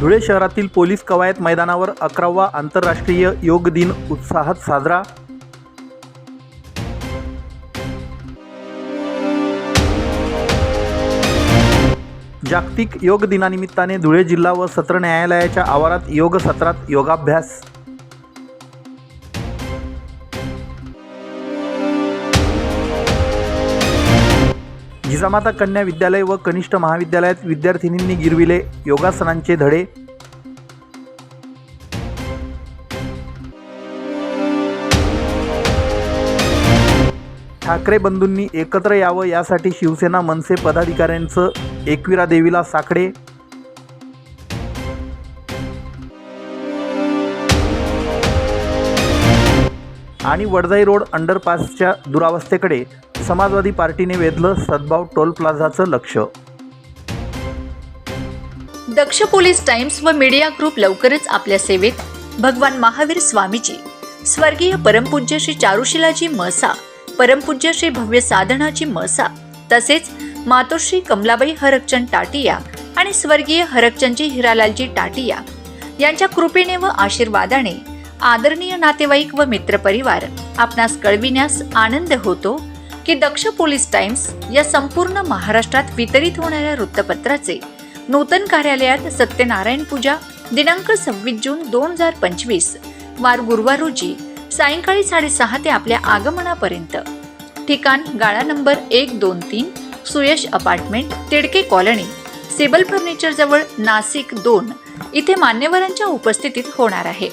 धुळे शहरातील पोलीस कवायत मैदानावर अकरावा आंतरराष्ट्रीय योग दिन उत्साहात साजरा. जागतिक योग दिनानिमित्ताने धुळे जिल्हा व सत्र न्यायालयाच्या आवारात योग सत्रात योगाभ्यास. जिजामाता कन्या विद्यालय व कनिष्ठ महाविद्यालयात विद्यार्थिनींनी गिरविले योगासनांचे धडे. ठाकरे बंधूंनी एकत्र यावं यासाठी शिवसेना मनसे पदाधिकाऱ्यांचं एकविरा देवीला साकडे आणि वडजाई रोड अंडरपासच्या दुरावस्थेकडे समाजवादी पार्टीने वेधलं सद्भाव टोल प्लाझाचं लक्ष. दक्ष पोलीस टाइम्स व मीडिया ग्रुप लवकरच आपल्या सेवेत. भगवान महावीर स्वामीजी स्वर्गीय परमपूज्य श्री चारुशिलाजी मसा परमपूज्य श्री भव्य साधनाची मसा तसेच मातोश्री कमलाबाई हरकचंद टाटिया आणि स्वर्गीय हरकचंदजी हिरालालजी टाटिया यांच्या कृपेने व आशीर्वादाने आदरणीय नातेवाईक व मित्रपरिवार आपणास कळविण्यास आनंद होतो की दक्ष पोलीस टाइम्स या संपूर्ण महाराष्ट्रात वितरित होणाऱ्या वृत्तपत्राचे नूतन कार्यालयात सत्यनारायण पूजा दिनांक सव्वीस जून दोन हजार पंचवीस वार गुरुवार रोजी सायंकाळी साडेसहा ते आपल्या आगमनापर्यंत. ठिकाण गाळा नंबर एक दोन तीन Suyash apartment Tidke colony Sibal furniture जवळ नाशिक दोन इथे मान्यवरांच्या उपस्थितीत होणार आहे.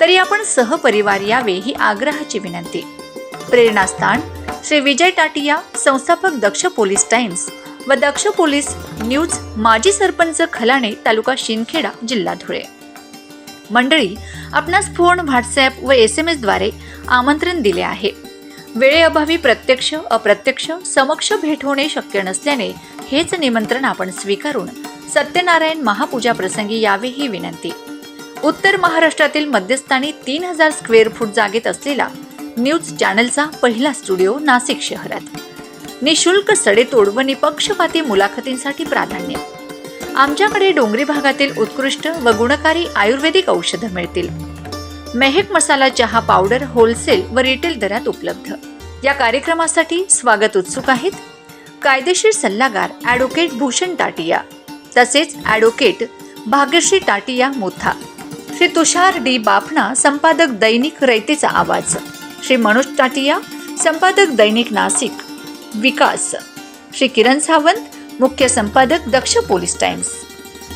तरी आपण सहपरिवार यावे ही आग्रहाची विनंती. प्रेरणास्थान श्री विजय टाटिया संस्थापक दक्ष पोलीस टाइम्स व दक्ष पोलीस न्यूज माजी सरपंच खलाणे तालुका शिंदखेडा जिल्हा धुळे. मंडळी आपणास फोन व्हॉट्सॲप व एस एम एसद्वारे आमंत्रण दिले आहे. वेळेअभावी प्रत्यक्ष अप्रत्यक्ष समक्ष भेट होणे शक्य नसल्याने हेच निमंत्रण आपण स्वीकारून सत्यनारायण महापूजा प्रसंगी यावे ही विनंती. उत्तर महाराष्ट्रातील मध्यस्थानी तीन हजार स्क्वेअर फूट जागेत असलेला न्यूज चॅनलचा पहिला स्टुडिओ नाशिक शहरात. निशुल्क सडेतोड व निपक्षपाती मुलाखतींसाठी प्राधान्य. आमच्याकडे डोंगरी भागातील उत्कृष्ट व गुणकारी आयुर्वेदिक औषधं मिळतील. मेहक मसाला चहा पावडर होलसेल व रिटेल दरात उपलब्ध. या कार्यक्रमासाठी स्वागत उत्सुक आहेत कायदेशीर सल्लागार ॲडव्होकेट भूषण टाटिया तसेच ॲडव्होकेट भाग्यश्री टाटिया मोथा. श्री तुषार डी बाफणा संपादक दैनिक रयतेचा आवाज. श्री मनोज टाटिया संपादक दैनिक नाशिक विकास. श्री किरण सावंत मुख्य संपादक दक्ष पोलीस टाइम्स.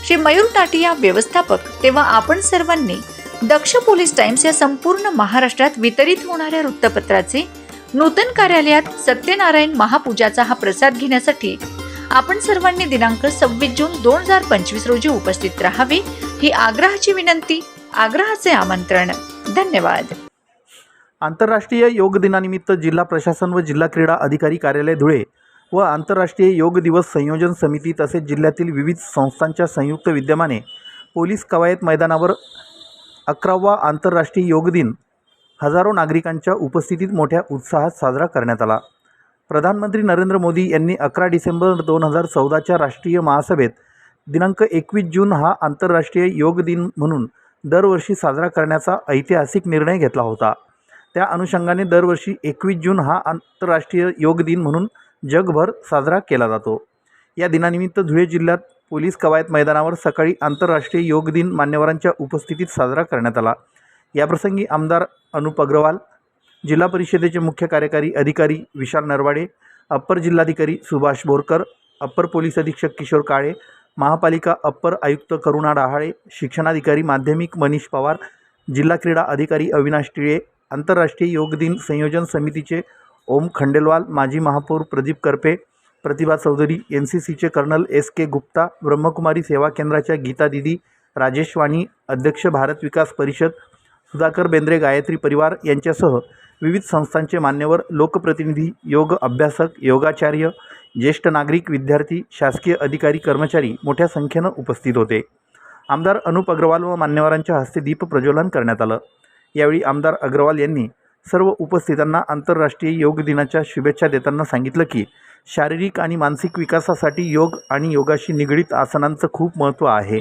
श्री मयूर टाटिया व्यवस्थापक. तेव्हा आपण सर्वांनी दक्ष पोलीस टाइम्स या संपूर्ण महाराष्ट्रात वितरित होणाऱ्या वृत्तपत्राचे नूतन कार्यालयात सत्यनारायण महापूजाचा हा प्रसाद घेण्यासाठी आपण सर्वांनी दिनांक सव्वीस जून दोन हजार पंचवीस रोजी उपस्थित राहावे. ही आग्रहाची विनंती आग्रहाचे आमंत्रण. धन्यवाद. आंतरराष्ट्रीय योग दिनानिमित्त जिल्हा प्रशासन व जिल्हा क्रीडा अधिकारी कार्यालय धुळे व आंतरराष्ट्रीय योग दिवस संयोजन समिती तसेच जिल्ह्यातील विविध संस्थांच्या संयुक्त विद्यमाने पोलीस कवायत मैदानावर अकरावा आंतरराष्ट्रीय योग दिन हजारो नागरिकांच्या उपस्थितीत मोठ्या उत्साहात साजरा करण्यात आला. प्रधानमंत्री नरेंद्र मोदी यांनी अकरा डिसेंबर दोन हजार चौदाच्या राष्ट्रीय महासभेत दिनांक एकवीस जून हा आंतरराष्ट्रीय योग दिन म्हणून दरवर्षी साजरा करण्याचा ऐतिहासिक निर्णय घेतला होता. त्या अनुषंगाने दरवर्षी एकवीस जून हा आंतरराष्ट्रीय योग दिन म्हणून जगभर साजरा केला जातो. या दिनानिमित्त धुळे जिल्ह्यात पोलीस कवायत मैदानावर सकाळी आंतरराष्ट्रीय योग दिन मान्यवरांच्या उपस्थितीत साजरा करण्यात आला. याप्रसंगी आमदार अनुप अग्रवाल जिल्हा परिषदेचे मुख्य कार्यकारी अधिकारी विशाल नरवाडे अप्पर जिल्हाधिकारी सुभाष बोरकर अप्पर पोलीस अधीक्षक किशोर काळे महापालिका अप्पर आयुक्त करुणा डहाळे शिक्षणाधिकारी माध्यमिक मनीष पवार जिल्हा क्रीडा अधिकारी अविनाश टिळे आंतरराष्ट्रीय योग दिन संयोजन समितीचे ओम खंडेलवाल माजी महापौर प्रदीप करपे प्रतिभा चौधरी एन सी सीचे colonel S K Gupta Brahmakumari सेवा केंद्राच्या गीता दिदी राजेश वाणी अध्यक्ष भारत विकास परिषद सुधाकर बेंद्रे गायत्री परिवार यांच्यासह विविध संस्थांचे मान्यवर लोकप्रतिनिधी योग अभ्यासक योगाचार्य ज्येष्ठ नागरिक विद्यार्थी शासकीय अधिकारी कर्मचारी मोठ्या संख्येनं उपस्थित होते. आमदार अनुप अग्रवाल व मान्यवरांच्या हस्ते दीप प्रज्वलन करण्यात आलं. यावेळी आमदार अग्रवाल यांनी सर्व उपस्थितांना आंतरराष्ट्रीय योग दिनाच्या शुभेच्छा देताना सांगितलं की शारीरिक आणि मानसिक विकासासाठी योग आणि योगाशी निगडीत आसनांचं खूप महत्त्व आहे.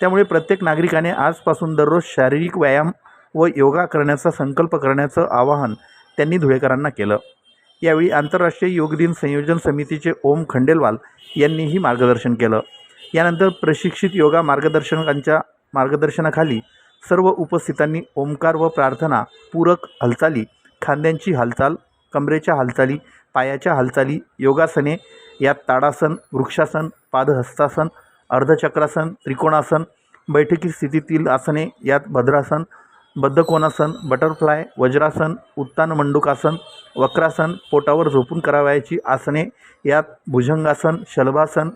त्यामुळे प्रत्येक नागरिकाने आजपासून दररोज शारीरिक व्यायाम व योगा करण्याचा संकल्प करण्याचं आवाहन त्यांनी धुळेकरांना केलं. यावेळी आंतरराष्ट्रीय योग दिन संयोजन समितीचे ओम खंडेलवाल यांनीही मार्गदर्शन केलं. यानंतर प्रशिक्षित योगा मार्गदर्शकांच्या मार्गदर्शनाखाली सर्व उपस्थितांनी ओंकार व प्रार्थना पूरक हालचाली खांद्यांची हालचाल कमरेच्या हालचाली पायाच्या हालचाली योगासने यात ताडासन वृक्षासन पादहस्तासन अर्धचक्रासन त्रिकोणासन बैठकी स्थितीतील आसने यात भद्रासन बद्धकोनासन बटरफ्लाय वज्रासन उत्तान मंडूकासन वक्रासन पोटावर झोपून करावयाची आसने यात भुजंगासन शलभासन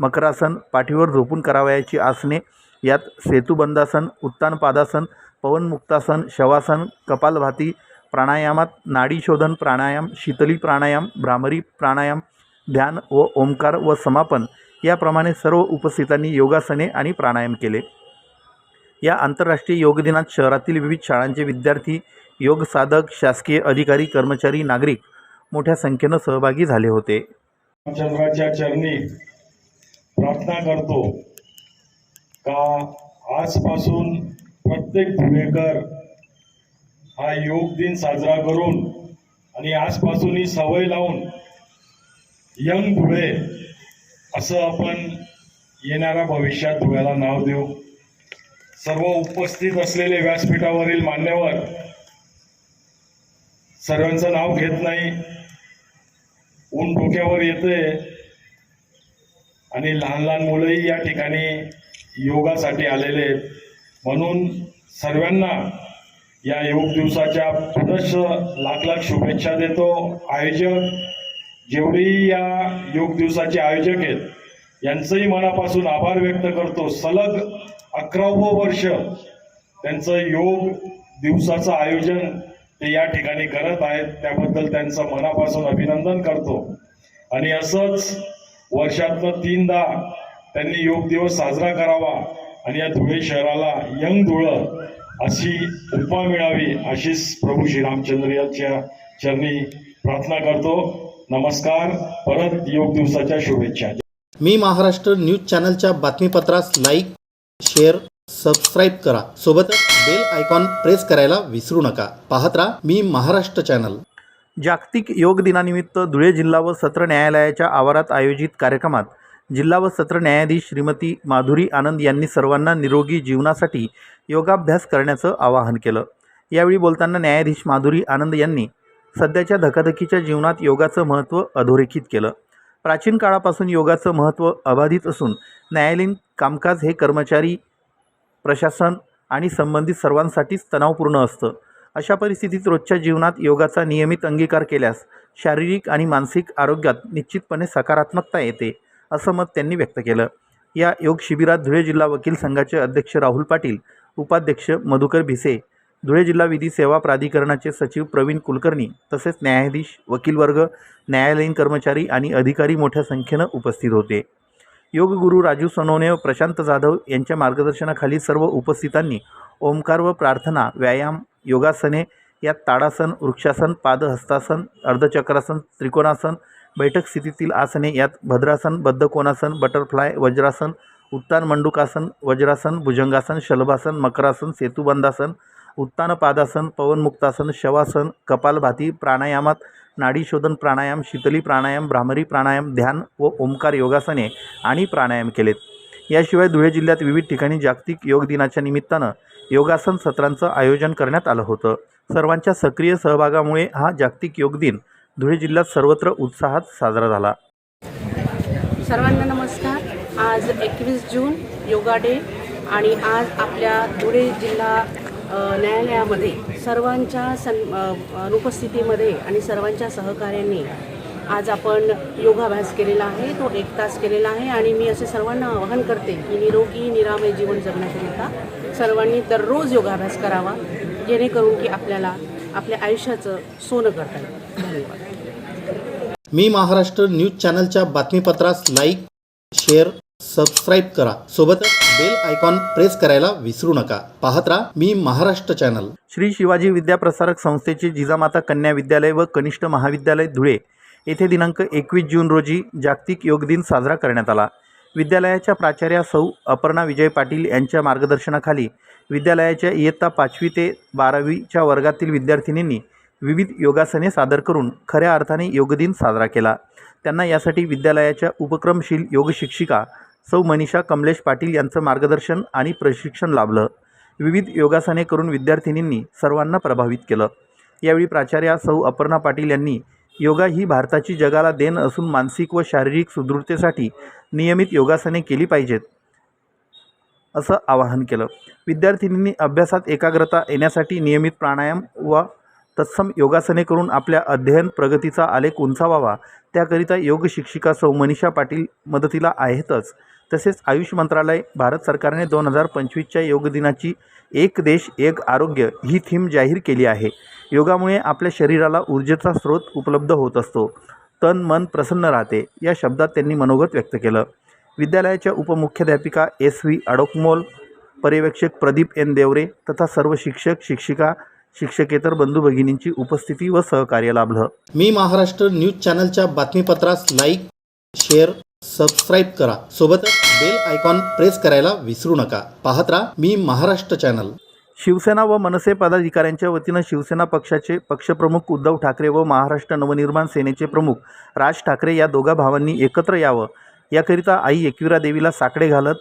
मकरासन पाठीवर झोपून करावयाची आसने यात सेतुबंधासन उत्तानपादासन पवनमुक्तासन शवासन कपालभाती प्राणायामात नाडीशोधन प्राणायाम शीतली प्राणायाम भ्रामरी प्राणायाम ध्यान व ओंकार व समापन याप्रमाणे सर्व उपस्थितांनी योगासने आणि प्राणायाम केले. या आंतरराष्ट्रीय योग दिनात शहरातील विविध शाळांचे विद्यार्थी योग साधक शासकीय अधिकारी कर्मचारी नागरिक मोठ्या संख्येनं सहभागी झाले होते. चंद्राच्या चरणी प्रार्थना करतो का आजपासून प्रत्येक धुळेकर हा योग दिन साजरा करून आणि आजपासून ही सवय लावून यंग धुळे असं आपण येणाऱ्या भविष्यात धुळ्याला नाव देऊ. सर्व उपस्थित असलेले व्यासपीठावरील मान्यवर सर्वांचं नाव घेत नाही ऊन डोक्यावर येते आणि लहान लहान मुलंही या ठिकाणी योगासाठी आलेले आहेत. म्हणून सर्वांना या योग दिवसाच्या पुनश लाख लाख शुभेच्छा देतो. आयोजक जेवढी या योग दिवसाचे आयोजक आहेत यांचंही मनापासून आभार व्यक्त करतो. सलग अकरावं वर्ष त्यांचं योग दिवसाचं आयोजन ते या ठिकाणी करत आहेत. त्याबद्दल त्यांचं मनापासून अभिनंदन करतो. आणि असंच वर्षातनं तीनदा त्यांनी योग दिवस साजरा करावा आणि या धुळे शहराला यंग धुळं अशी उपमा मिळावी अशीच प्रभू श्रीरामचंद्र यांच्या चरणी प्रार्थना करतो. नमस्कार. परत योग दिवसाच्या शुभेच्छा. मी महाराष्ट्र न्यूज चॅनलच्या बातमीपत्रास लाईक शेअर सबस्क्राईब करा. सोबतच बेल आयकॉन प्रेस करायला विसरू नका. पाहत राहा मी महाराष्ट्र चॅनल जागतिक योग दिनानिमित्त धुळे जिल्हा व सत्र न्यायालयाच्या आवारात आयोजित कार्यक्रमात जिल्हा व सत्र न्यायाधीश श्रीमती माधुरी आनंद यांनी सर्वांना निरोगी जीवनासाठी योगाभ्यास करण्याचं आवाहन केलं. यावेळी बोलताना न्यायाधीश माधुरी आनंद यांनी सध्याच्या धकाधकीच्या जीवनात योगाचं महत्त्व अधोरेखित केलं. प्राचीन काळापासून योगाचं महत्त्व अबाधित असून न्यायालयीन कामकाज हे कर्मचारी प्रशासन आणि संबंधित सर्वांसाठीच तणावपूर्ण असतं. अशा परिस्थितीत रोजच्या जीवनात योगाचा नियमित अंगीकार केल्यास शारीरिक आणि मानसिक आरोग्यात निश्चितपणे सकारात्मकता येते असं मत त्यांनी व्यक्त केलं. या योग शिबिरात धुळे जिल्हा वकील संघाचे अध्यक्ष राहुल पाटील उपाध्यक्ष मधुकर भिसे धुळे जिल्हा विधी सेवा प्राधिकरणाचे सचिव प्रवीण कुलकर्णी तसेच न्यायाधीश वकीलवर्ग न्यायालयीन कर्मचारी आणि अधिकारी मोठ्या संख्येनं उपस्थित होते. योगगुरू राजू सोनवणे व प्रशांत जाधव यांच्या मार्गदर्शनाखाली सर्व उपस्थितांनी ओंकार व प्रार्थना व्यायाम योगासने यात ताडासन वृक्षासन पादहस्तासन अर्धचक्रासन त्रिकोणासन बैठक स्थितीतील आसने यात भद्रासन बद्धकोनासन बटरफ्लाय वज्रासन उत्तान मंडुकासन वज्रासन भुजंगासन शलभासन मकरासन सेतुबंधासन उत्तान पादासन पवनमुक्तासन शवासन कपालभाती प्राणायामात नाडीशोधन प्राणायाम शीतली प्राणायाम भ्रामरी प्राणायाम ध्यान व ओंकार योगासने आणि प्राणायाम केलेत. याशिवाय धुळे जिल्ह्यात विविध ठिकाणी जागतिक योग दिनाच्या निमित्तानं योगासन सत्रांचं आयोजन करण्यात आलं होतं. सर्वांच्या सक्रिय सहभागामुळे हा जागतिक योग दिन धुळे जिल्ह्यात सर्वत्र उत्साहात साजरा झाला. सर्वांना नमस्कार. आज एकवीस जून योगा डे आणि आज आपल्या धुळे जिल्हा न्यायालयामध्ये सर्वांच्या सं अनुपस्थितीमध्ये आणि सर्वांच्या सहकार्याने आज आपण योगाभ्यास केलेला आहे तो एक तास केलेला आहे आणि मी असे सर्वांना आवाहन करते की निरोगी निरामय जीवन जगण्याकरिता सर्वांनी दररोज योगाभ्यास करावा जेणेकरून की आपल्याला आपल्या आयुष्याचं सोनं करता येईल. धन्यवाद. मी महाराष्ट्र न्यूज चॅनलच्या बातमीपत्रास लाईक शेअर सबस्क्राईब करा. सोबतच बेल आयकॉन प्रेस करायला विसरू नका. पाहत राहा मी महाराष्ट्र चॅनल श्री शिवाजी विद्याप्रसारक संस्थेचे जिजामाता कन्या विद्यालय व कनिष्ठ महाविद्यालय धुळे येथे दिनांक एकवीस जून रोजी जागतिक योग दिन साजरा करण्यात आला. विद्यालयाच्या प्राचार्या सौ अपर्णा विजय पाटील यांच्या मार्गदर्शनाखाली विद्यालयाच्या इयत्ता पाचवी ते बारावीच्या वर्गातील विद्यार्थिनींनी विविध योगासने सादर करून खऱ्या अर्थाने योगदिन साजरा केला. त्यांना यासाठी विद्यालयाच्या उपक्रमशील योगशिक्षिका सौ मनीषा कमलेश पाटील यांचं मार्गदर्शन आणि प्रशिक्षण लाभलं. विविध योगासने करून विद्यार्थिनींनी सर्वांना प्रभावित केलं. यावेळी प्राचार्या सौ अपर्णा पाटील यांनी योगा ही भारताची जगाला देण असून मानसिक व शारीरिक सुदृढतेसाठी नियमित योगासने केली पाहिजेत असं आवाहन केलं. विद्यार्थिनींनी अभ्यासात एकाग्रता येण्यासाठी नियमित प्राणायाम व तत्सम योगासने करून आपल्या अध्ययन प्रगतीचा आलेख उंचावावा. त्याकरिता योग शिक्षिका सौ मनीषा पाटील मदतीला आहेतच. तसेच आयुष मंत्रालय भारत सरकारने दोन हजार पंचवीसच्या योग दिनाची एक देश एक आरोग्य ही थीम जाहीर केली आहे. योगामुळे आपल्या शरीराला ऊर्जेचा स्रोत उपलब्ध होत असतो. तन मन प्रसन्न राहते या शब्दात त्यांनी मनोगत व्यक्त केलं. विद्यालयाच्या उपमुख्याध्यापिका एस व्ही अडोकमोल पर्यवेक्षक प्रदीप एन देवरे तथा सर्व शिक्षक शिक्षिका शिक्षकेतर बंधू भगिनींची उपस्थिती व सहकार्य लाभलं. मी महाराष्ट्र न्यूज चॅनलच्या बातमीपत्रास लाईक शेअर सबस्क्राईब करा. सोबतच बेल आयकॉन प्रेस करायला विसरू नका. पाहत राहा मी महाराष्ट्र चॅनल शिवसेना व मनसे पदाधिकाऱ्यांच्या वतीनं शिवसेना पक्षाचे पक्षप्रमुख उद्धव ठाकरे व महाराष्ट्र नवनिर्माण सेनेचे प्रमुख राज ठाकरे या दोघा भावांनी एकत्र यावं. याकरिता आई एकविरा देवीला साकडे घालत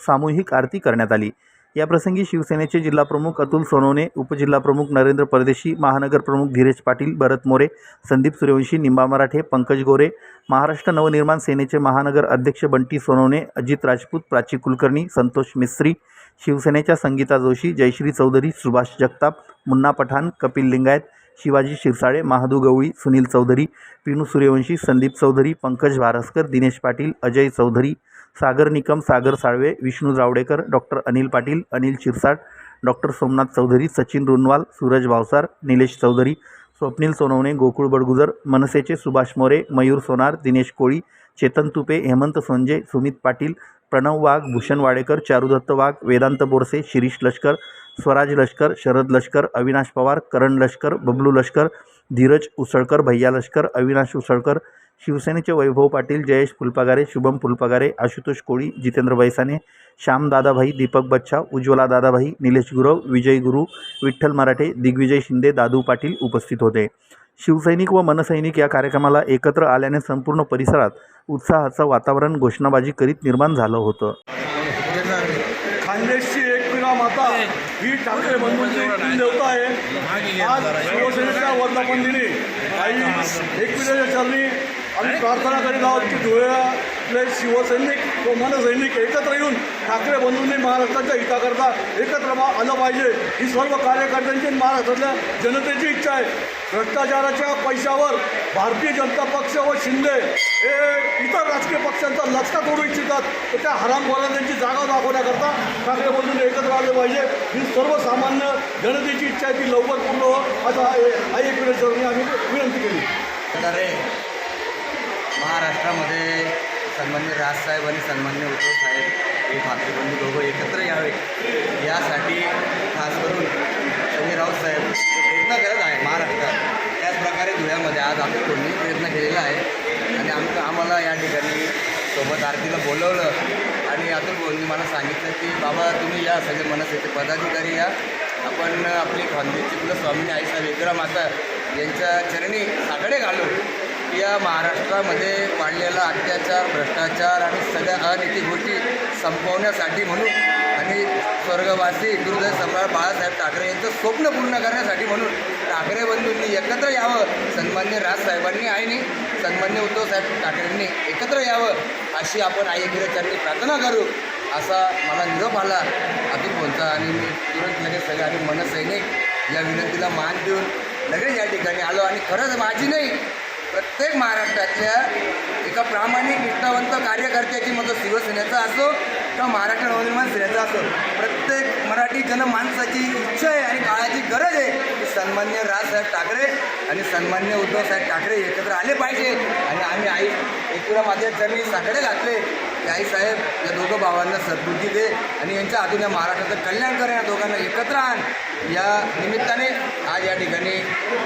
सामूहिक आरती करण्यात आली. याप्रसंगी शिवसेनेचे जिल्हाप्रमुख अतुल सोनवणे उपजिल्हाप्रमुख नरेंद्र परदेशी महानगरप्रमुख धीरज पाटील भरत मोरे संदीप सूर्यवंशी निंबा मराठे पंकज गोरे महाराष्ट्र नवनिर्माण सेनेचे महानगर अध्यक्ष बंटी सोनवणे अजित राजपूत प्राची कुलकर्णी संतोष मिस्त्री शिवसेनेच्या संगीता जोशी जयश्री चौधरी सुभाष जगताप मुन्ना पठाण कपिल लिंगायत शिवाजी शिरसाळे महादू गवळी सुनील चौधरी पिनू सूर्यवंशी संदीप चौधरी पंकज भारस्कर दिनेश पाटील अजय चौधरी सागर निकम सागर साळवे विष्णू जावडेकर डॉक्टर अनिल पाटील अनिल शिरसाट डॉक्टर सोमनाथ चौधरी सचिन रुनवाल सूरज भावसार निलेश चौधरी स्वप्नील सोनवणे गोकुळ बडगुजर मनसेचे सुभाष मोरे मयूर सोनार दिनेश कोळी चेतन तुपे हेमंत सोंजे सुमित पाटील प्रणव वाघ भूषण वाडेकर चारुदत्त वाघ वेदांत बोरसे शिरीष लष्कर स्वराज लष्कर शरद लष्कर अविनाश पवार करण लष्कर बबलू लष्कर धीरज उसळकर भैया लष्कर अविनाश उसळकर शिवसेनेचे वैभव पाटील जयेश फुलपगारे शुभम फुलपगारे आशुतोष कोळी जितेंद्र बैसाने श्याम दादाभाई दीपक बच्छा उज्ज्वला दादाभाई निलेश गुरव विजय गुरु विठ्ठल मराठे दिग्विजय शिंदे दादू पाटील उपस्थित होते. शिवसैनिक व मनसैनिक या कार्यक्रमाला एकत्र आल्याने संपूर्ण परिसरात उत्साहाचं वातावरण घोषणाबाजी करीत निर्माण झालं होतं. खानदेशची एकविरा माता ही ठाकरे बंधूंची देवता आहे. आज शिवसेनेच्या वर्धापन दिनी आई चरणी आम्ही प्रार्थना करीत आहोत की धुळ्यातले शिवसैनिक व मनसैनिक एकत्र येऊन ठाकरे बंधूंनी महाराष्ट्राच्या हिताकरता एकत्र आलं पाहिजे. ही सर्व कार्यकर्त्यांची महाराष्ट्रातल्या जनतेची इच्छा आहे. भ्रष्टाचाराच्या पैशावर भारतीय जनता पक्ष व शिंदे हे इतर राजकीय पक्षांचा लचका तोडू इच्छितात. तर त्या हरामखोरांना त्यांची जागा दाखवण्याकरता ठाकरे बंधूंनी एकत्र आले पाहिजे. ही सर्वसामान्य जनतेची इच्छा आहे. ती लवकर पूर्ण हो. असं आ- आई एकविरेश्वरनी आम्ही विनंती केली. महाराष्ट्रामध्ये सन्मान्य राजसाहेब आणि सन्मान्य उद्धव साहेब हे मातृबंधू दोघं एकत्र यावे यासाठी खास करून शनी राऊत साहेब प्रयत्न करत आहे महाराष्ट्रात. त्याचप्रकारे धुळ्यामध्ये आज आम्ही कोणी प्रयत्न केलेला आहे. आणि आम आम्हाला या ठिकाणी सोबत आरतीला बोलवलं. आणि अतुल बोलणी मला सांगितलं की बाबा तुम्ही या सगळे मनसेचे पदाधिकारी या. आपण आपली खानदेशची कुलं स्वामी आईसा विक्रम माता यांच्या चरणी साकडे घालू. या महाराष्ट्रामध्ये वाढलेला अत्याचार भ्रष्टाचार आणि सगळ्या अनिती गोष्टी संपवण्यासाठी म्हणून आणि स्वर्गवासी हिंदुदय सम्राट बाळासाहेब ठाकरे यांचं स्वप्न पूर्ण करण्यासाठी म्हणून ठाकरे बंधूंनी एकत्र यावं सन्मान्य राजसाहेबांनी आणि सन्मान्य उद्धवसाहेब ठाकरेंनी एकत्र यावं अशी आपण आई चरणी प्रार्थना करू असा मला निरोप आला. अतुल बोलता आणि मी तुरंत लगेच सगळे आणि मनसैनिक या विनंतीला मान देऊन लगेच या ठिकाणी आलो आणि खरंच माझी नाही प्रत्येक महाराष्ट्रातल्या एका प्रामाणिक निष्ठावंत कार्यकर्त्याची मग तो शिवसेनेचा असो किंवा महाराष्ट्र नवनिर्माण सेनेचा असो. प्रत्येक मराठी जनमानसाची इच्छा आहे आणि काळाची गरज आहे की सन्मान्य राजसाहेब ठाकरे आणि सन्मान्य उद्धवसाहेब ठाकरे एकत्र आले पाहिजे. आणि आम्ही आई एकविरा माझ्या चरणी साकडे घातले. की आईसाहेब या दोघं भावांना सद्बुद्धी दे आणि यांच्या हातून या महाराष्ट्राचं कल्याण कर या दोघांना एकत्र आण. या निमित्ताने आज या ठिकाणी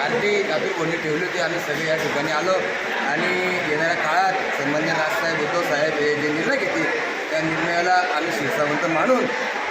आरती आतुर कोणी ठेवली होती आम्ही सगळे या ठिकाणी आलो. आणि येणाऱ्या काळात सन्मान्य राजसाहेब उद्धव साहेब हे जे निर्णय घेतील त्या निर्णयाला आम्ही शिरसावंत मानून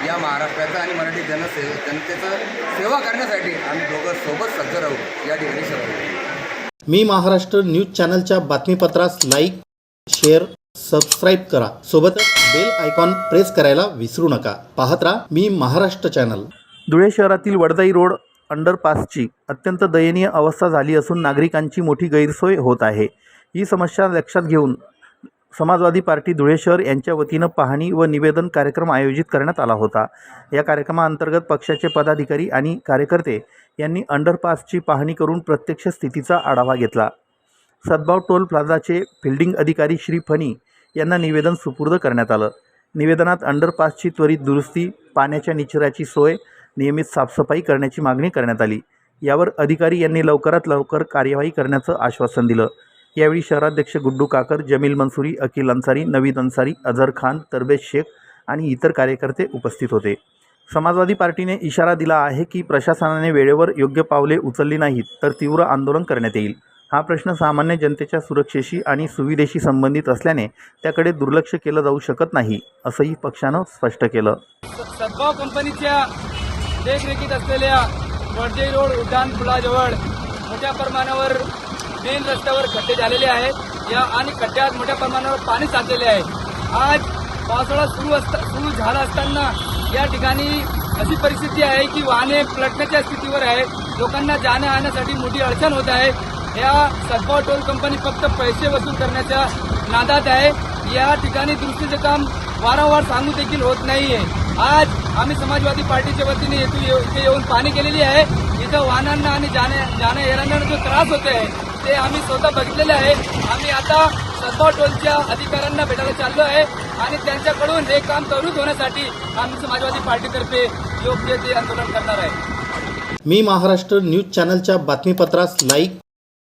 या महाराष्ट्राचं आणि मराठी जनसे जनतेचं सेवा करण्यासाठी आम्ही दोघं सोबत सज्ज राहू या ठिकाणी शपथ मी महाराष्ट्र न्यूज चॅनलच्या बातमीपत्रास लाईक शेअर सबस्क्राईब करा. सोबतच बेल आयकॉन प्रेस करायला विसरू नका. पाहत राहा मी महाराष्ट्र चॅनल धुळे शहरातील वडदाई रोड अंडरपासची अत्यंत दयनीय अवस्था झाली असून नागरिकांची मोठी गैरसोय होत आहे. ही समस्या लक्षात घेऊन समाजवादी पार्टी धुळे शहर यांच्या वतीनं पाहणी व निवेदन कार्यक्रम आयोजित करण्यात आला होता. या कार्यक्रमाअंतर्गत पक्षाचे पदाधिकारी आणि कार्यकर्ते यांनी अंडरपासची पाहणी करून प्रत्यक्ष स्थितीचा आढावा घेतला. सद्भाव टोल प्लाझाचे फिल्डिंग अधिकारी श्री फणी यांना निवेदन सुपूर्द करण्यात आलं. निवेदनात अंडरपासची त्वरित दुरुस्ती पाण्याच्या निचऱ्याची सोय नियमित साफसफाई करण्याची मागणी करण्यात आली. यावर अधिकारी यांनी लवकरात लवकर कार्यवाही करण्याचं आश्वासन दिलं. यावेळी शहराध्यक्ष गुड्डू काकर जमील मंसुरी अकिल अन्सारी नवीद अन्सारी अझर खान तरबेज शेख आणि इतर कार्यकर्ते उपस्थित होते. समाजवादी पार्टीने इशारा दिला आहे की प्रशासनाने वेळेवर योग्य पावले उचलली नाहीत तर तीव्र आंदोलन करण्यात येईल. हा प्रश्न सामान्य जनतेच्या सुरक्षेशी आणि सुविधेशी संबंधित असल्याने त्याकडे दुर्लक्ष केलं जाऊ शकत नाही असंही पक्षानं स्पष्ट केलं. सद्भाव कंपनीच्या देखरेखीत असलेल्या वडजई रोड उड्डाण पुलाजवळ मोठ्या प्रमाणावर मेन रस्त्यावर खड्डे झालेले आहेत. या आणि खड्ड्यात मोठ्या प्रमाणावर पाणी साचलेले आहे. आज पावसाळा सुरू असता सुरू झाला असताना या ठिकाणी अशी परिस्थिती आहे की वाहने पलटण्याच्या स्थितीवर आहे लोकांना जाण्या आणण्यासाठी मोठी अडचण होत आहे. या सद्भाव टोल कंपनी फक्त पैसे वसूल करण्याच्या नादात आहे. या ठिकाणी दुरुस्तीचं काम वारंवार सांगू देखील होत नाहीये. आज आम्ही समाजवादी पार्टीच्या वतीने येथून येऊ- इथे येऊन पाणी केलेली आहे. इथं वाहनांना आणि जाण्या जाण्या येणाऱ्यांना जो त्रास होतो आहे ते आम्ही स्वतः बघितलेले आहे. आम्ही आता सद्भाव टोलच्या अधिकाऱ्यांना भेटायला चाललो आहे आणि त्यांच्याकडून हे काम त्वरित होण्यासाठी आम्ही समाजवादी पार्टीतर्फे योग्य ते आंदोलन करणार आहे. मी महाराष्ट्र न्यूज चॅनलच्या बातमीपत्रास लाईक